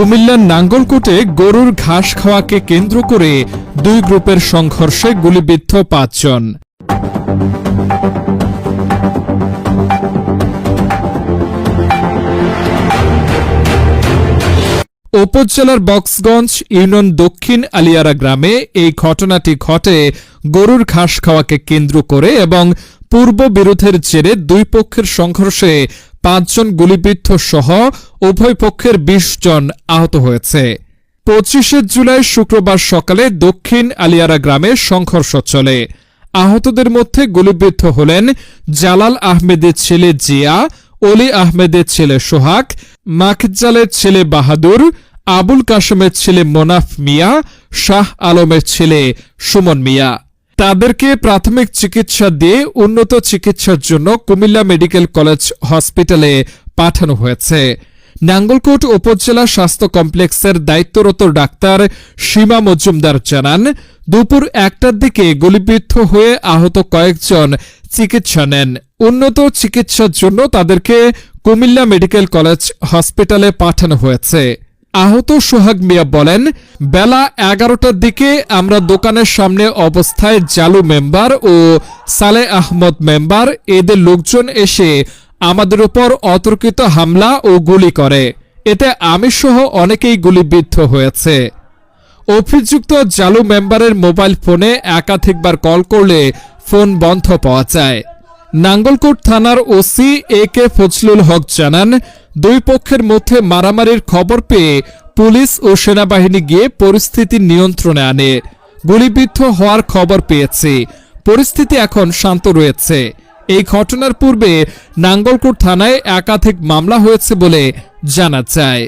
কুমিল্লার নাঙ্গলকোটে গরুর ঘাস খাওয়াকে কেন্দ্র করে দুই গ্রুপের সংঘর্ষে গুলিবিদ্ধ পাঁচজন। উপজেলার বক্সগঞ্জ ইউনিয়ন দক্ষিণ আলিয়ারা গ্রামে এই ঘটনাটি ঘটে গরুর ঘাস খাওয়াকে কেন্দ্র করে এবং পূর্ব বিরোধের জেরে দুই পক্ষের সংঘর্ষে পাঁচজন গুলিবিদ্ধ সহ উভয় পক্ষের বিশ জন আহত হয়েছে। পঁচিশে জুলাই শুক্রবার সকালে দক্ষিণ আলিয়ারা গ্রামে সংঘর্ষ চলে। আহতদের মধ্যে গুলিবিদ্ধ হলেন জালাল আহমেদের ছেলে জিয়া অলি আহমেদের ছেলে সোহাগ, মাখজালের ছেলে বাহাদুর, আবুল কাসেমের ছেলে মোনাফ মিয়া, শাহ আলমের ছেলে সুমন মিয়া। তাদেরকে প্রাথমিক চিকিৎসা দিয়ে উন্নত চিকিৎসার জন্য কুমিল্লা মেডিকেল কলেজ হসপিটালে পাঠানো হয়েছে। নাঙ্গলকোট উপজেলা স্বাস্থ্য কমপ্লেক্সের দায়িত্বরত ডাক্তার সীমা মজুমদার জানান, দুপুর একটার দিকে গুলিবিদ্ধ হয়ে আহত কয়েকজন চিকিৎসা নেন। উন্নত চিকিৎসার জন্য তাদেরকে কুমিল্লা মেডিকেল কলেজ হসপিটালে পাঠানো হয়েছে। আহত সোহাগ মিয়া বলেন, বেলা এগারোটার দিকে আমরা দোকানের সামনে অবস্থায় জালু মেম্বার ও সালে আহমদ মেম্বার, এদের লোকজন এসে আমাদের উপর অতর্কিত হামলা ও গুলি করে। এতে আমি সহ অনেকেই গুলিবিদ্ধ হয়েছে। অভিযুক্ত জালু মেম্বারের মোবাইল ফোনে একাধিকবার কল করলে ফোন বন্ধ পাওয়া যায়। নাঙ্গলকোট থানার ওসি এ কে ফজলুল হক জানান, দুই পক্ষের মধ্যে মারামারির খবর পেয়ে পুলিশ ও সেনাবাহিনী গিয়ে পরিস্থিতি নিয়ন্ত্রণে আনে। গুলিবিদ্ধ হওয়ার খবর পেয়েছে। পরিস্থিতি এখন শান্ত রয়েছে। এই ঘটনার পূর্বে নাঙ্গলকোট থানায় একাধিক মামলা হয়েছে বলে জানা যায়।